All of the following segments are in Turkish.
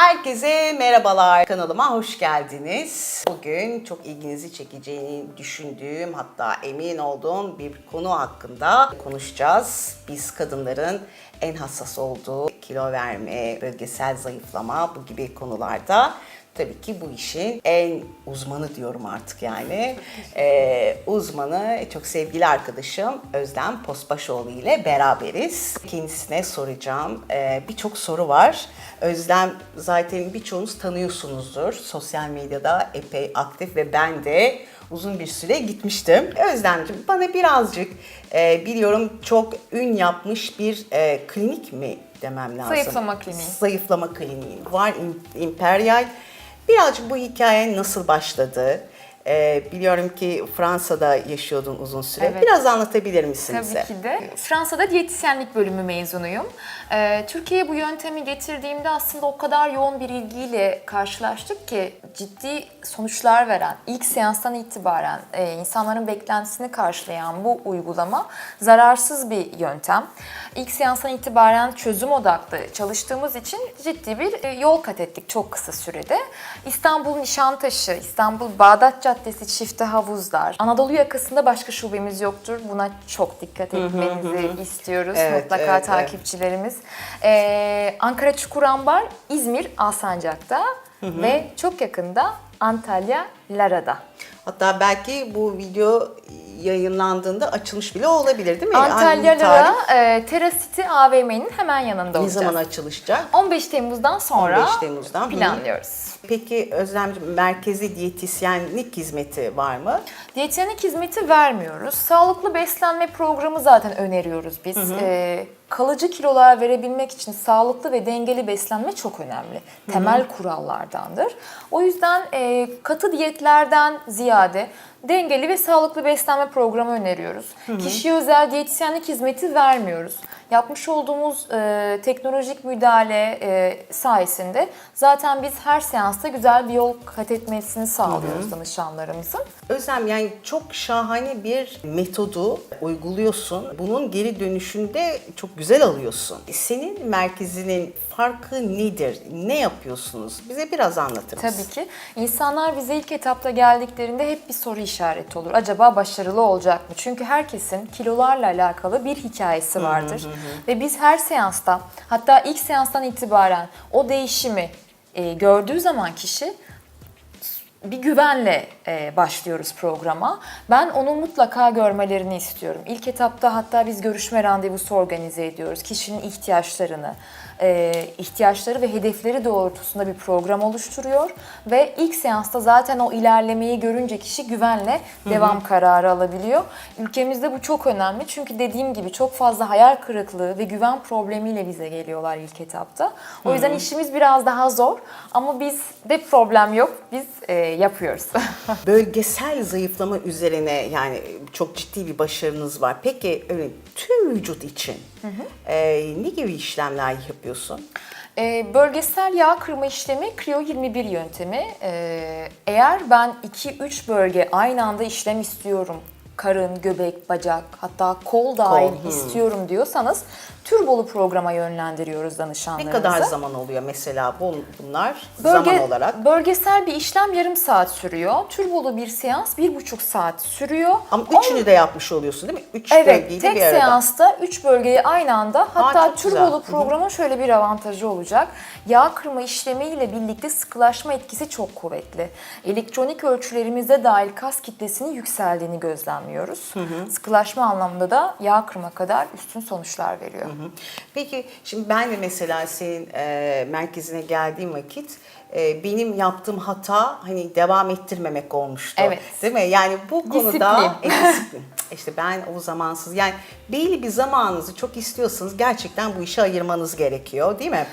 Herkese merhabalar. Kanalıma hoş geldiniz. Bugün çok ilginizi çekeceğini düşündüğüm hatta emin olduğum bir konu hakkında konuşacağız. Biz kadınların en hassas olduğu kilo verme, bölgesel zayıflama bu gibi konularda tabii ki bu işin en uzmanı diyorum artık yani. Ee, uzmanı çok sevgili arkadaşım Özlem Posbaşoğlu ile beraberiz. Kendisine soracağım. Ee, Birçok soru var. Özlem zaten birçoğunuz tanıyorsunuzdur. Sosyal medyada epey aktif ve ben de uzun bir süre gitmiştim. Özlemciğim bana birazcık e, biliyorum çok ün yapmış bir e, klinik mi demem lazım? Zayıflama kliniği. Zayıflama kliniği var İm- İmperyal. Birazcık bu hikaye nasıl başladı? E, biliyorum ki Fransa'da yaşıyordun uzun süre. Evet. Biraz anlatabilir misin bize? Tabii ki de. Fransa'da diyetisyenlik bölümü mezunuyum. Ee, Türkiye'ye bu yöntemi getirdiğimde aslında o kadar yoğun bir ilgiyle karşılaştık ki ciddi sonuçlar veren, ilk seanstan itibaren e, insanların beklentisini karşılayan bu uygulama zararsız bir yöntem. İlk seanstan itibaren çözüm odaklı çalıştığımız için ciddi bir e, yol kat ettik çok kısa sürede. İstanbul Nişantaşı, İstanbul Bağdat Caddesi çifte havuzlar. Anadolu yakasında başka şubemiz yoktur. Buna çok dikkat etmenizi istiyoruz Evet, mutlaka evet, takipçilerimiz. Ee, Ankara Çukurambar, İzmir Alsancak'ta ve çok yakında Antalya Lara'da. Hatta belki bu video yayınlandığında açılmış bile olabilir değil mi? Antalya Hangi Lara, tarih? e, Terasity AVM'nin hemen yanında Ne olacağız. zaman açılacak? 15 Temmuz'dan sonra 15 Temmuz'dan, hı. planlıyoruz. Peki Özlemciğim merkezi diyetisyenlik hizmeti var mı? Diyetisyenlik hizmeti vermiyoruz. Sağlıklı beslenme programı zaten öneriyoruz biz. Ee, kalıcı kilolar verebilmek için sağlıklı ve dengeli beslenme çok önemli. Temel kurallardandır. O yüzden e, katı diyetlerden ziyade dengeli ve sağlıklı beslenme programı öneriyoruz. Kişiye özel diyetisyenlik hizmeti vermiyoruz. Yapmış olduğumuz e, teknolojik müdahale e, sayesinde zaten biz her seansta güzel bir yol kat etmesini sağlıyoruz danışanlarımızın. Özlem yani çok şahane bir metodu uyguluyorsun. Bunun geri dönüşünde çok güzel alıyorsun. Senin merkezinin farkı nedir? Ne yapıyorsunuz? Bize biraz anlatır mısın? Tabii ki. İnsanlar bize ilk etapta geldiklerinde hep bir soru işareti olur. Acaba başarılı olacak mı? Çünkü herkesin kilolarla alakalı bir hikayesi vardır. Ve biz her seansta hatta ilk seanstan itibaren o değişimi e, gördüğü zaman kişi bir güvenle e, başlıyoruz programa. Ben onu mutlaka görmelerini istiyorum. İlk etapta hatta biz görüşme randevusu organize ediyoruz. Kişinin ihtiyaçlarını, e, ihtiyaçları ve hedefleri doğrultusunda bir program oluşturuyor. Ve ilk seansta zaten o ilerlemeyi görünce kişi güvenle devam kararı alabiliyor. Ülkemizde bu çok önemli çünkü dediğim gibi çok fazla hayal kırıklığı ve güven problemiyle bize geliyorlar ilk etapta. O yüzden işimiz biraz daha zor ama biz de problem yok. Biz e, yapıyoruz. Bölgesel zayıflama üzerine yani çok ciddi bir başarınız var. Peki öyle tüm vücut için e, ne gibi işlemler yapıyorsun? Ee, bölgesel yağ kırma işlemi Cryo 21 yöntemi. Ee, eğer ben 2-3 bölge aynı anda işlem istiyorum, karın, göbek, bacak hatta kol dahil Kol, hı. istiyorum diyorsanız Turbolu programa yönlendiriyoruz Ne danışanlarımızı. kadar zaman oluyor mesela bu- bunlar Bölge- zaman olarak? Bölgesel bir işlem yarım saat sürüyor. Turbolu bir seans bir buçuk saat sürüyor. Ama üçünü de yapmış oluyorsun değil mi? Üç Evet, bölgeyi de tek bir arada. seansta 3 bölgeyi aynı anda hatta Hı hı. programın şöyle bir avantajı olacak. Yağ kırma işlemiyle birlikte sıkılaşma etkisi çok kuvvetli. Elektronik ölçülerimizde dahil kas kitlesinin yükseldiğini gözlemliyoruz. Sıkılaşma anlamında da yağ kırma kadar üstün sonuçlar veriyor. Peki şimdi ben de mesela senin e, merkezine geldiğim vakit e, benim yaptığım hata hani devam ettirmemek olmuştu. Evet. Değil mi? Yani bu konuda Disiplin. E, disiplin. İşte ben o zamansız yani belli bir zamanınızı çok istiyorsanız gerçekten bu işe ayırmanız gerekiyor değil mi?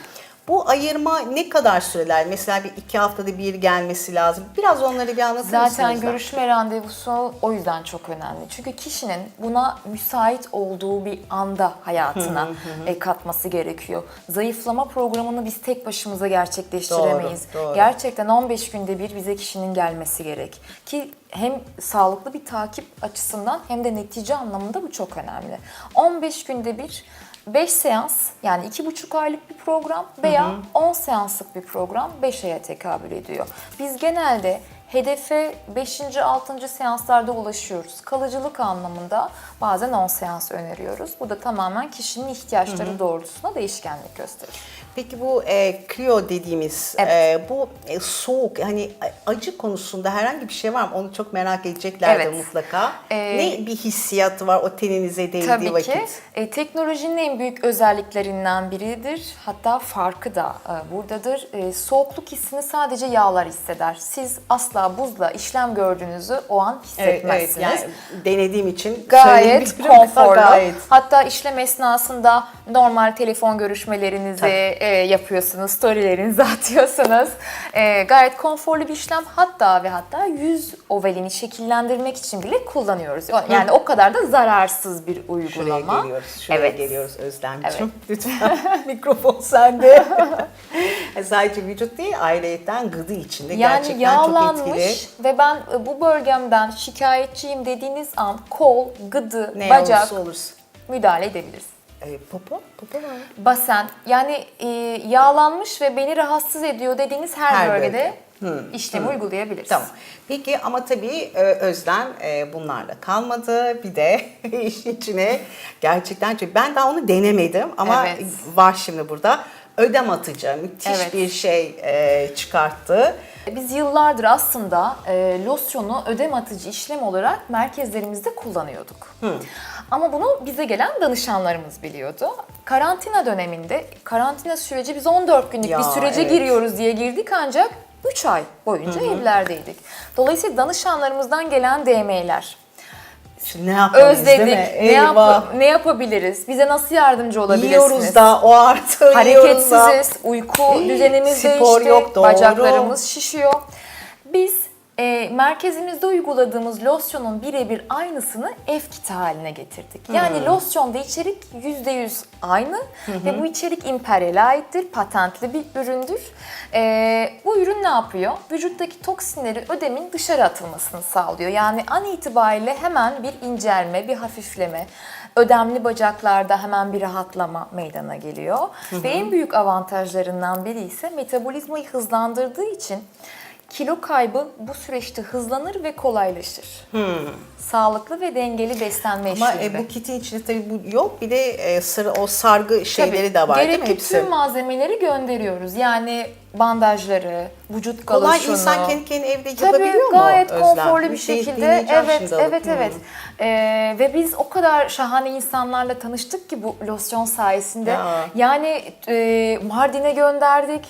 Bu ayırma ne kadar süreler? Mesela bir iki haftada bir gelmesi lazım. Biraz onları bir anlatır mısınız? Zaten görüşme randevusu o yüzden çok önemli. Çünkü kişinin buna müsait olduğu bir anda hayatına e, katması gerekiyor. Zayıflama programını biz tek başımıza gerçekleştiremeyiz. Doğru, doğru. Gerçekten 15 günde bir bize kişinin gelmesi gerek. Ki hem sağlıklı bir takip açısından hem de netice anlamında bu çok önemli. 15 günde bir 5 seans yani 2,5 aylık bir program veya 10 seanslık bir program 5 aya tekabül ediyor. Biz genelde hedefe 5. 6. seanslarda ulaşıyoruz. Kalıcılık anlamında bazen 10 seans öneriyoruz. Bu da tamamen kişinin ihtiyaçları doğrultusunda değişkenlik gösterir. Peki bu e, kriyo dediğimiz Evet. e, bu e, soğuk hani acı konusunda herhangi bir şey var mı? Onu çok merak edeceklerdir Evet. mutlaka. Ee, ne bir hissiyatı var o teninize değdiği Tabii vakit? ki. E, teknolojinin en büyük özelliklerinden biridir. Hatta farkı da e, buradadır. E, soğukluk hissini sadece yağlar hisseder. Siz asla buzla işlem gördüğünüzü o an Evet, hissetmezsiniz. evet yani denediğim için Gayet konforlu. Gayet. Hatta işlem esnasında normal telefon görüşmelerinizi Tabii. e, yapıyorsunuz, storylerinizi atıyorsunuz. E, gayet konforlu bir işlem. Hatta ve hatta yüz ovalini şekillendirmek için bile kullanıyoruz. Yani o kadar da zararsız bir Şuraya uygulama. geliyoruz, şuraya Evet. geliyoruz Özlemciğim. Lütfen mikrofon sende. Sadece vücut değil, ayrıyetten gıdı içinde Yani gerçekten çok yağlanmış etkili. ve ben e, bu bölgemden şikayetçiyim dediğiniz an kol, gıdı, Ne bacak olursa müdahale edebiliriz. E, popo, popo var? Basen yani e, yağlanmış ve beni rahatsız ediyor dediğiniz her, Her bölgede bölge. işlemi uygulayabiliriz. Tamam. Peki ama tabii e, Özlem e, bunlarla kalmadı. Bir de işin içine gerçekten çünkü ben daha onu denemedim ama Evet. var şimdi burada. Ödem atıcı müthiş Evet. bir şey çıkarttı. Biz yıllardır aslında e, losyonu ödem atıcı işlem olarak merkezlerimizde kullanıyorduk. Ama bunu bize gelen danışanlarımız biliyordu. Karantina döneminde, karantina süreci biz 14 günlük Ya, bir sürece evet. giriyoruz diye girdik ancak 3 ay boyunca evlerdeydik. Dolayısıyla danışanlarımızdan gelen DM'ler, Şimdi ne yapmalıyız özledik, değil mi? ne, yap- ne yapabiliriz, bize nasıl yardımcı olabilirsiniz? Yiyoruz da o artı yiyoruz da. Hareketsiziz, uyku düzenimiz Spor değişti, yok, doğru. bacaklarımız şişiyor. Biz e, merkezimizde uyguladığımız losyonun birebir aynısını F kiti haline getirdik. Yani losyonda içerik %100 aynı ve bu içerik Imperial'e aittir, patentli bir üründür. E, bu ürün ne yapıyor? Vücuttaki toksinleri, ödemin dışarı atılmasını sağlıyor. Yani an itibariyle hemen bir incelme, bir hafifleme, ödemli bacaklarda hemen bir rahatlama meydana geliyor. Ve en büyük avantajlarından biri ise metabolizmayı hızlandırdığı için kilo kaybı bu süreçte hızlanır ve kolaylaşır. Sağlıklı ve dengeli beslenme Ama eşliğinde. e, bu kitin içinde tabii bu yok. Bir de e, sıra o sargı şeyleri Tabii, de var değil mi gerekli tüm malzemeleri gönderiyoruz. Yani bandajları, vücut Kolay galoşunu. insan kendi kendine evde yapabiliyor mu gayet Özlem? konforlu bir şekilde. Evet, evet, Hmm. evet. Ee, ve biz o kadar şahane insanlarla tanıştık ki bu losyon sayesinde. Ya. Yani e, Mardin'e gönderdik.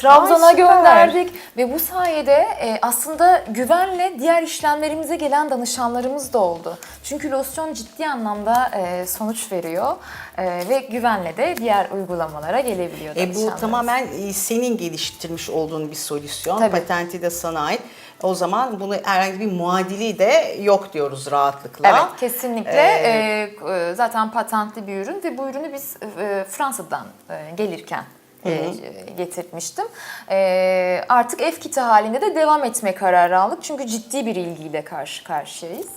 Trabzon'a Ay, süper. gönderdik ve bu sayede e, aslında güvenle diğer işlemlerimize gelen danışanlarımız da oldu. Çünkü losyon ciddi anlamda e, sonuç veriyor e, ve güvenle de diğer uygulamalara gelebiliyor E, bu tamamen e, senin geliştirmiş olduğun bir solüsyon. Tabii. Patenti de sana ait. O zaman bunu herhangi bir muadili de yok diyoruz rahatlıkla. Evet kesinlikle. Ee, e, zaten patentli bir ürün ve bu ürünü biz e, Fransa'dan e, gelirken e, getirtmiştim. E, artık F kiti halinde de devam etme kararı aldık. Çünkü ciddi bir ilgiyle karşı karşıyayız.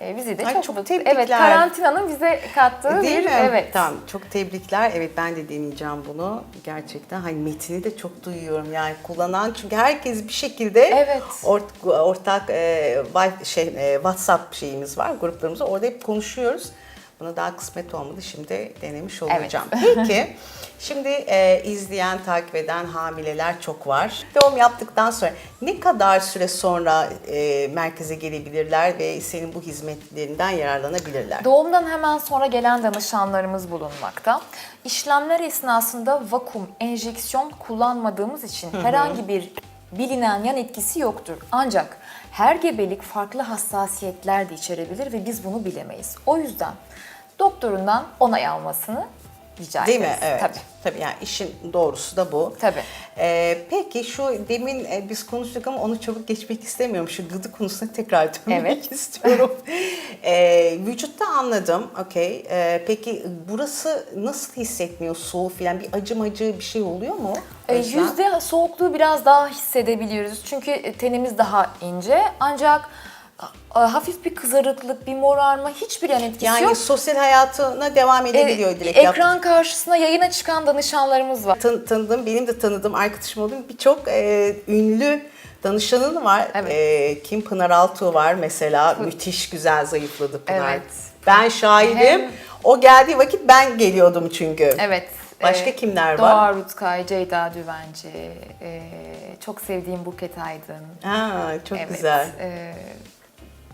E, bizi de Ay, çok, çok tebrikler. Evet, karantinanın bize kattığı Değil bir mi? evet. Tamam çok tebrikler. Evet ben de deneyeceğim bunu. Gerçekten hani metini de çok duyuyorum yani kullanan çünkü herkes bir şekilde Evet. ort- ortak e, şey e, WhatsApp şeyimiz var gruplarımızda orada hep konuşuyoruz. Buna daha kısmet olmadı. Şimdi denemiş olacağım. Peki şimdi e, izleyen, takip eden hamileler çok var. Doğum yaptıktan sonra ne kadar süre sonra e, merkeze gelebilirler ve senin bu hizmetlerinden yararlanabilirler? Doğumdan hemen sonra gelen danışanlarımız bulunmakta. İşlemler esnasında vakum, enjeksiyon kullanmadığımız için herhangi bir bilinen yan etkisi yoktur. Ancak her gebelik farklı hassasiyetler de içerebilir ve biz bunu bilemeyiz. O yüzden doktorundan onay almasını rica Değil mi? ederiz. Evet. Tabii. Tabii yani işin doğrusu da bu. Tabii. Ee, peki şu demin e, biz konuştuk ama onu çabuk geçmek istemiyorum. Şu gıdı konusuna tekrar dönmek Evet. istiyorum. ee, vücutta anladım. Okey. Ee, peki burası nasıl hissetmiyor? Soğuk falan bir acımacı bir şey oluyor mu? E, Özlem? Yüzde soğukluğu biraz daha hissedebiliyoruz. Çünkü e, tenimiz daha ince. Ancak hafif bir kızarıklık, bir morarma hiçbir yan etkisi Yani yok. sosyal hayatına devam E, edebiliyor direkt. ekran karşısına yayına çıkan danışanlarımız var. Tan- tanıdığım, benim de tanıdığım arkadaşım olduğum birçok e, ünlü danışanın var. Evet. E, Kim Pınar Altuğ var mesela. Müthiş güzel zayıfladı Pınar. Evet. Ben şahidim. Hem- O geldiği vakit ben geliyordum çünkü. Evet. Başka e, kimler var? Doğa Rutkay, Ceyda Düvenci, e, çok sevdiğim Buket Aydın. Ha, çok Evet, güzel. e,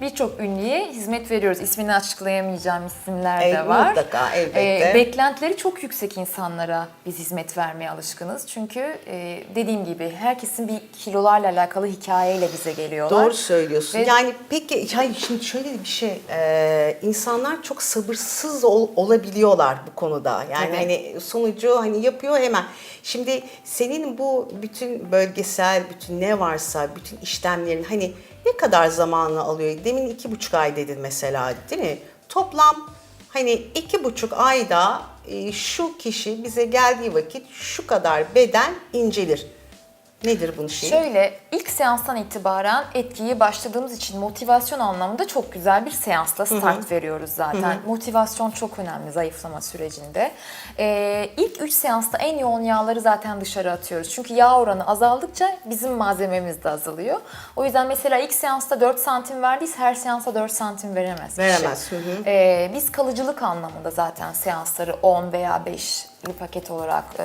Birçok ünlüye hizmet veriyoruz. İsmini açıklayamayacağım isimler de var. mutlaka, elbette. E, beklentileri çok yüksek insanlara biz hizmet vermeye alışkınız. Çünkü e, dediğim gibi herkesin bir kilolarla alakalı hikayeyle bize geliyorlar. Doğru söylüyorsun. Ve- Yani peki yani şimdi şöyle bir şey. e, insanlar çok sabırsız ol- olabiliyorlar bu konuda. Yani hani sonucu hani yapıyor hemen. Şimdi senin bu bütün bölgesel, bütün ne varsa, bütün işlemlerin hani ne kadar zamanını alıyor? Demin iki buçuk ay dedin mesela değil mi? Toplam hani iki buçuk ayda e, şu kişi bize geldiği vakit şu kadar beden incelir. Nedir bunun şeyi? Şöyle ilk seanstan itibaren etkiyi başladığımız için motivasyon anlamında çok güzel bir seansla start veriyoruz zaten. Motivasyon çok önemli zayıflama sürecinde. Ee, ilk 3 seansta en yoğun yağları zaten dışarı atıyoruz. Çünkü yağ oranı azaldıkça bizim malzememiz de azalıyor. O yüzden mesela ilk seansta 4 santim verdiyiz her seansa 4 santim veremez. kişi. Veremez, hı hı. Ee, biz kalıcılık anlamında zaten seansları 10 veya 5 bir paket olarak e,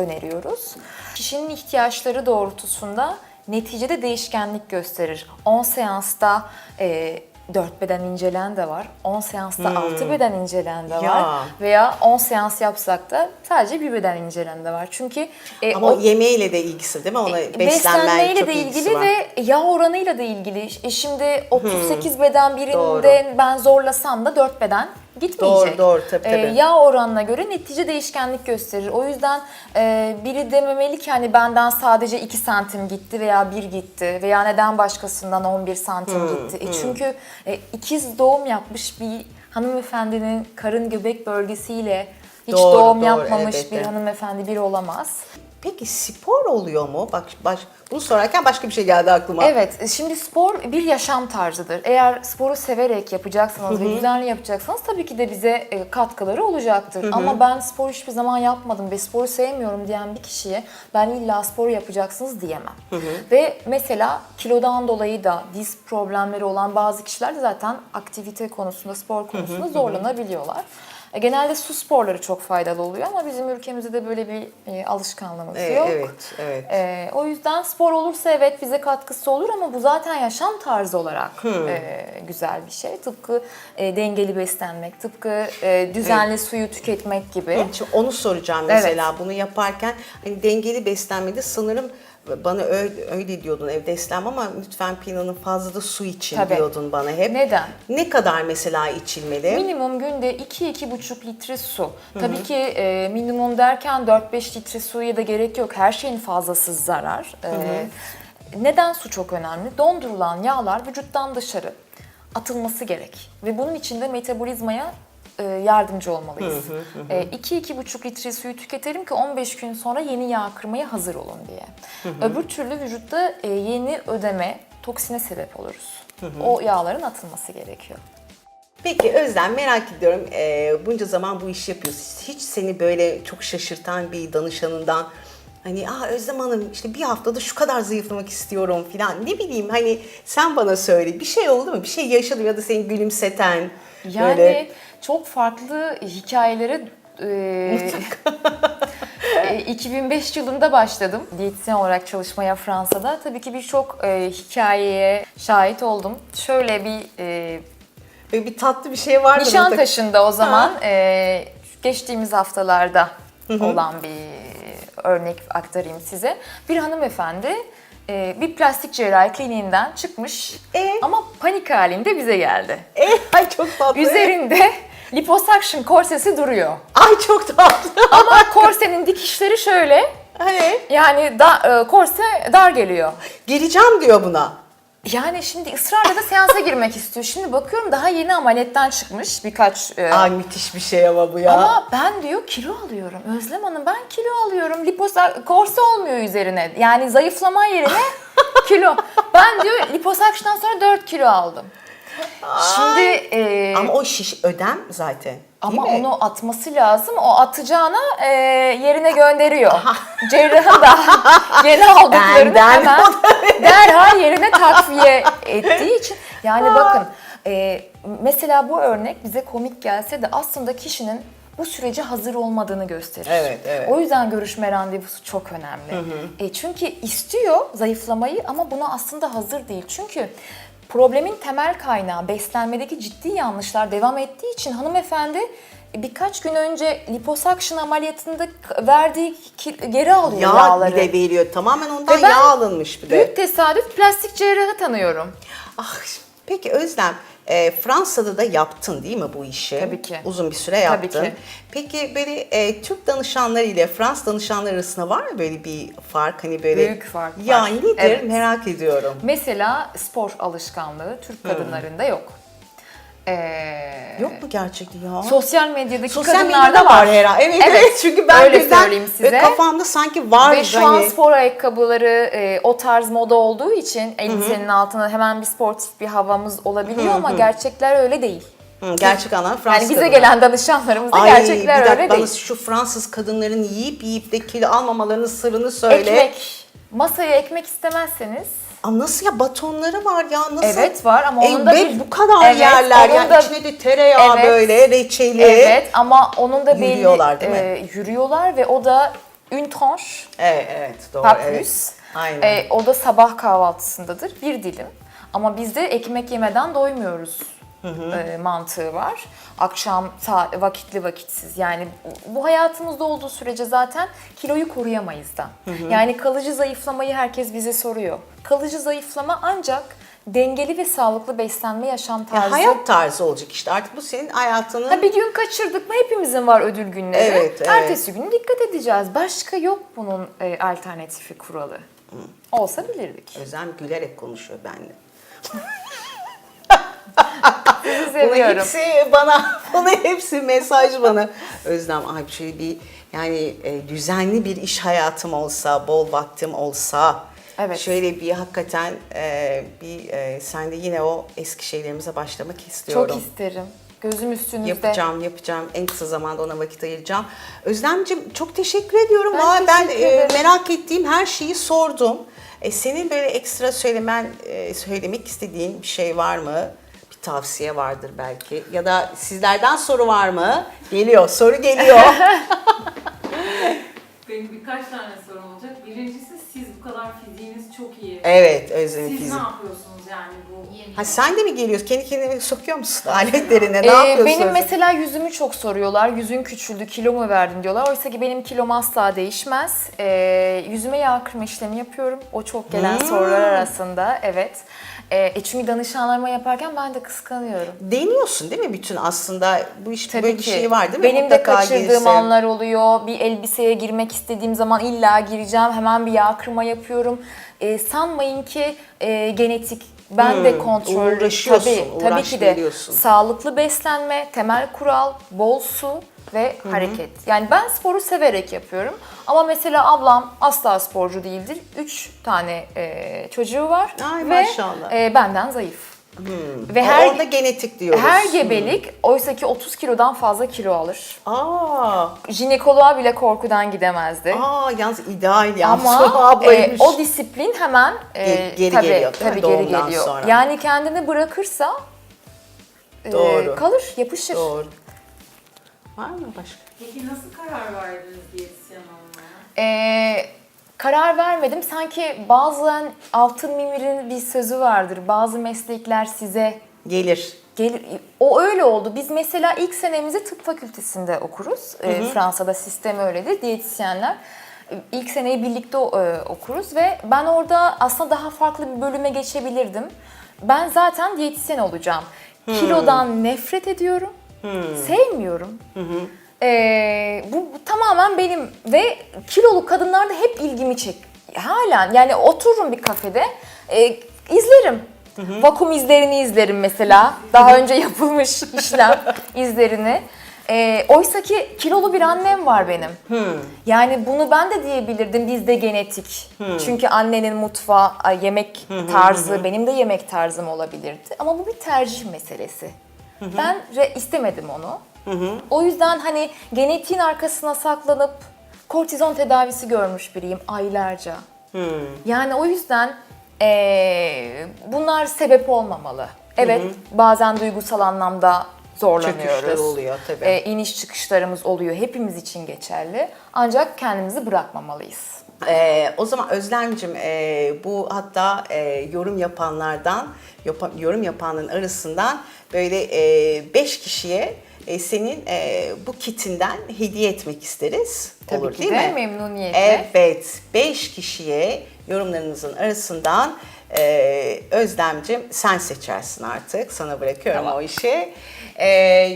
öneriyoruz. Kişinin ihtiyaçları doğrultusunda neticede değişkenlik gösterir. 10 seansta e, 4 beden incelen de var. 10 seansta 6 beden incelen de var. Hmm. Ya. Veya 10 seans yapsak da sadece bir beden incelen de var. Çünkü e, Ama o- yemeğiyle de ilgisi değil mi? Ona beslenmeyle beslenmeyle çok de ilgili var. ve yağ oranıyla da ilgili. E şimdi 38 beden birinde ben zorlasam da 4 beden Doğru, gitmeyecek. doğru, tabii, E, tabii. yağ oranına göre netice değişkenlik gösterir. O yüzden e, biri dememeli ki hani benden sadece 2 santim gitti veya 1 gitti veya neden başkasından 11 santim Hmm, gitti. E, çünkü e, ikiz doğum yapmış bir hanımefendinin karın göbek bölgesiyle hiç Doğru, doğum doğru, yapmamış elbette. bir hanımefendi bir olamaz. Peki spor oluyor mu? Bak baş, bunu sorarken başka bir şey geldi aklıma. Evet, şimdi spor bir yaşam tarzıdır. Eğer sporu severek yapacaksanız ve düzenli yapacaksanız tabii ki de bize e, katkıları olacaktır. Ama ben spor hiçbir zaman yapmadım ve sporu sevmiyorum diyen bir kişiye ben illa spor yapacaksınız diyemem. Ve mesela kilodan dolayı da diz problemleri olan bazı kişiler de zaten aktivite konusunda, spor konusunda zorlanabiliyorlar. E, Genelde su sporları çok faydalı oluyor ama bizim ülkemizde de böyle bir e, alışkanlığımız E, yok. evet, evet. Ee, o yüzden spor olursa evet bize katkısı olur ama bu zaten yaşam tarzı olarak Hmm. e, güzel bir şey. Tıpkı e, dengeli beslenmek, tıpkı e, düzenli suyu tüketmek gibi. Şimdi onu soracağım mesela bunu yaparken hani dengeli beslenmede sanırım bana öyle, öyle diyordun evde beslenme ama lütfen Pina'nın fazla da su için Tabii. diyordun bana hep. Neden? Ne kadar mesela içilmeli? Minimum günde 2-2,5 litre su. Tabii ki e, minimum derken 4-5 litre suya da gerek yok. Her şeyin fazlası zarar. E, neden su çok önemli? Dondurulan yağlar vücuttan dışarı atılması gerek. Ve bunun için de metabolizmaya yardımcı olmalıyız. E, 2-2,5 litre suyu tüketelim ki 15 gün sonra yeni yağ kırmaya hazır olun diye. Öbür türlü vücutta e, yeni ödeme, toksine sebep oluruz. O yağların atılması gerekiyor. Peki Özlem merak ediyorum e, bunca zaman bu işi yapıyorsun. Hiç seni böyle çok şaşırtan bir danışanından hani Aa, Özlem Hanım işte bir haftada şu kadar zayıflamak istiyorum falan ne bileyim hani sen bana söyle bir şey oldu mu? Bir şey yaşadın ya da seni gülümseten Yani böyle çok farklı hikayelere e, e, 2005 yılında başladım diyetisyen olarak çalışmaya Fransa'da. Tabii ki birçok e, hikayeye şahit oldum. Şöyle bir e, böyle bir tatlı bir şey vardı. Nişantaşı'nda o zaman e, geçtiğimiz haftalarda olan bir örnek aktarayım size. Bir hanımefendi e, bir plastik cerrahi kliniğinden çıkmış E? ama panik halinde bize geldi. E, ay çok tatlı. Üzerinde liposuction korsesi duruyor. Ay çok tatlı. Ama korsenin dikişleri şöyle. hani Yani da, e, korse dar geliyor. gireceğim diyor buna. Yani şimdi ısrarla da seansa girmek istiyor. Şimdi bakıyorum daha yeni ameliyattan çıkmış birkaç e, Ay müthiş bir şey ama bu ya. Ama ben diyor kilo alıyorum. Özlem Hanım ben kilo alıyorum. Lipos korse olmuyor üzerine. Yani zayıflama yerine kilo. Ben diyor liposakşından sonra 4 kilo aldım. Şimdi e, Ama o şiş ödem zaten. değil ama mi? onu atması lazım. O atacağına e, yerine gönderiyor. Cerrahın da yeni aldıklarını Benden hemen derhal yerine takviye ettiği için. Yani bakın e, mesela bu örnek bize komik gelse de aslında kişinin bu sürece hazır olmadığını gösterir. Evet, evet. O yüzden görüşme randevusu çok önemli. E, çünkü istiyor zayıflamayı ama buna aslında hazır değil. Çünkü problemin temel kaynağı beslenmedeki ciddi yanlışlar devam ettiği için hanımefendi birkaç gün önce liposuction ameliyatında verdiği geri alıyor Yağ yağları. bir de veriyor. Tamamen ondan yağ alınmış bir de. Büyük tesadüf plastik cerrahı tanıyorum. Ah, peki Özlem, e, Fransa'da da yaptın değil mi bu işi? Tabii ki. Uzun bir süre Tabii yaptın. ki. Peki böyle e, Türk danışanları ile Fransız danışanlar arasında var mı böyle bir fark? Hani böyle Büyük fark var. nedir Evet. merak ediyorum. Mesela spor alışkanlığı Türk kadınlarında yok. Ee, Yok mu gerçekten ya? Sosyal medyadaki Sosyal kadınlarda medyada var herhalde. Evet, evet. Çünkü ben öyle birden söyleyeyim size. kafamda sanki var Ve şu an hani. spor ayakkabıları e, o tarz moda olduğu için elbisenin altına hemen bir sportif bir havamız olabiliyor ama gerçekler öyle değil. Hı, gerçek anlamda Fransız Yani bize gelen danışanlarımızda Ay, gerçekler bir dakika, öyle bana değil. şu Fransız kadınların yiyip yiyip de kilo almamalarının sırrını söyle. Ekmek. Masaya ekmek istemezseniz Ama nasıl ya batonları var ya nasıl? Evet, var ama E, onun da bir- bu kadar Evet, yerler onun yani da- içine de tereyağı Evet. böyle reçeli. evet ama onun da belli Yürüyorlar, değil mi? e, yürüyorlar ve o da une tranche Evet, evet doğru. pas evet. Aynen. E, o da sabah kahvaltısındadır bir dilim. Ama bizde ekmek yemeden doymuyoruz e, mantığı var. Akşam vakitli vakitsiz. Yani bu- hayatımızda olduğu sürece zaten kiloyu koruyamayız da. Yani kalıcı zayıflamayı herkes bize soruyor. Kalıcı zayıflama ancak dengeli ve sağlıklı beslenme yaşam Ya tarzı. hayat tarzı olacak işte artık bu senin hayatının Ha, bir gün kaçırdık mı hepimizin var ödül günleri. Evet, evet. Ertesi gün dikkat edeceğiz. Başka yok bunun e, alternatifi kuralı. Olsa bilirdik. Özlem gülerek konuşuyor benimle. Seviyorum. hepsi bana, bunu hepsi mesaj bana. Özlem ay şöyle bir yani e, düzenli bir iş hayatım olsa, bol vaktim olsa. Evet. Şöyle bir hakikaten e, bir e, sen de yine o eski şeylerimize başlamak istiyorum. Çok isterim. Gözüm üstünüzde. Yapacağım, yapacağım. En kısa zamanda ona vakit ayıracağım. Özlemciğim çok teşekkür ediyorum. Ben Valla ben teşekkür e, merak ettiğim her şeyi sordum. E, senin böyle ekstra söylemen, e, söylemek istediğin bir şey var mı? Tavsiye vardır belki. Ya da sizlerden soru var mı? Geliyor, soru geliyor. Benim birkaç tane sorum olacak. Birincisi siz bu kadar fiziğiniz çok iyi. evet, Özlem'in Siz fizik. ne yapıyorsunuz yani bu? Ha sen de mi geliyorsun? Kendi kendine sokuyor musun aletlerine? Ne Ee, yapıyorsun? benim mesela yüzümü çok soruyorlar. Yüzün küçüldü, kilo mu verdin diyorlar. Oysa ki benim kilom asla değişmez. Ee, yüzüme yağ kırma işlemi yapıyorum. O çok gelen Hmm. sorular arasında. Evet. Ee, e çünkü danışanlarıma yaparken ben de kıskanıyorum. Deniyorsun değil mi bütün aslında? Bu iş Tabii böyle bir ki. şey var değil mi? Benim de Mutlaka kaçırdığım girsin. anlar oluyor. Bir elbiseye girmek istediğim zaman illa gireceğim. Hemen bir yağ kırma yapıyorum. Ee, sanmayın ki e, genetik. Ben de kontrol Hmm, uğraşıyorsun, tabii, tabii uğraş ki de veriyorsun. sağlıklı beslenme, temel kural, bol su ve hareket. Yani ben sporu severek yapıyorum. Ama mesela ablam asla sporcu değildir. Üç tane e, çocuğu var Ay, ve maşallah. e, benden zayıf. Ve Ha, her Orada genetik diyoruz. her gebelik oysa ki 30 kilodan fazla kilo alır. Aa, Jinekoloğa bile korkudan gidemezdi. aa yalnız ideal yalnız Ama e, o disiplin hemen e, Ge- geri tabii, geliyor, değil mi? tabii geri Doğumdan geliyor. sonra. Yani kendini bırakırsa e, Doğru. kalır, yapışır. Doğru. Var mı başka? Peki nasıl karar verdiniz diyetisyen olmaya? E, karar vermedim. Sanki bazen Altın Mimir'in bir sözü vardır. Bazı meslekler size Gelir. Gelir, o öyle oldu. Biz mesela ilk senemizi tıp fakültesinde okuruz. Ee, Fransa'da sistem öyledir. Diyetisyenler e, ilk seneyi birlikte e, okuruz ve ben orada aslında daha farklı bir bölüme geçebilirdim. Ben zaten diyetisyen olacağım. Kilodan nefret ediyorum. Sevmiyorum. Ee, bu, bu tamamen benim ve kilolu kadınlarda hep ilgimi çek. Halen yani otururum bir kafede e, izlerim. Vakum izlerini izlerim mesela. Daha önce yapılmış işlem izlerini. Ee, Oysa ki kilolu bir annem var benim. Yani bunu ben de diyebilirdim bizde genetik. Çünkü annenin mutfağı, yemek tarzı benim de yemek tarzım olabilirdi. Ama bu bir tercih meselesi. Ben re- istemedim onu. O yüzden hani genetiğin arkasına saklanıp kortizon tedavisi görmüş biriyim aylarca. Yani o yüzden eee, bunlar sebep olmamalı. Evet bazen duygusal anlamda zorlanıyoruz. Çöküşler oluyor tabii. Eee, iniş çıkışlarımız oluyor. Hepimiz için geçerli. Ancak kendimizi bırakmamalıyız. Ee, o zaman Özlemcim e, bu hatta e, yorum yapanlardan yapa- yorum yapanların arasından böyle 5 kişiye e, senin e, bu kitinden hediye etmek isteriz. Tabii Olur ki değil de, mi? memnuniyetle. Evet 5 kişiye yorumlarınızın arasından e, Özlemcim sen seçersin artık. Sana bırakıyorum Tamam. o işi. E,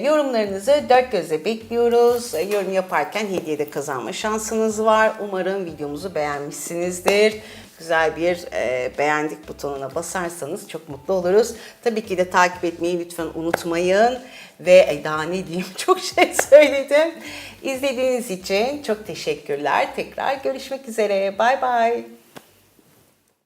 yorumlarınızı dört gözle bekliyoruz. E, yorum yaparken hediye de kazanma şansınız var. Umarım videomuzu beğenmişsinizdir. Güzel bir e, beğendik butonuna basarsanız çok mutlu oluruz. Tabii ki de takip etmeyi lütfen unutmayın. Ve daha ne diyeyim çok şey söyledim. İzlediğiniz için çok teşekkürler. Tekrar görüşmek üzere. Bay bay.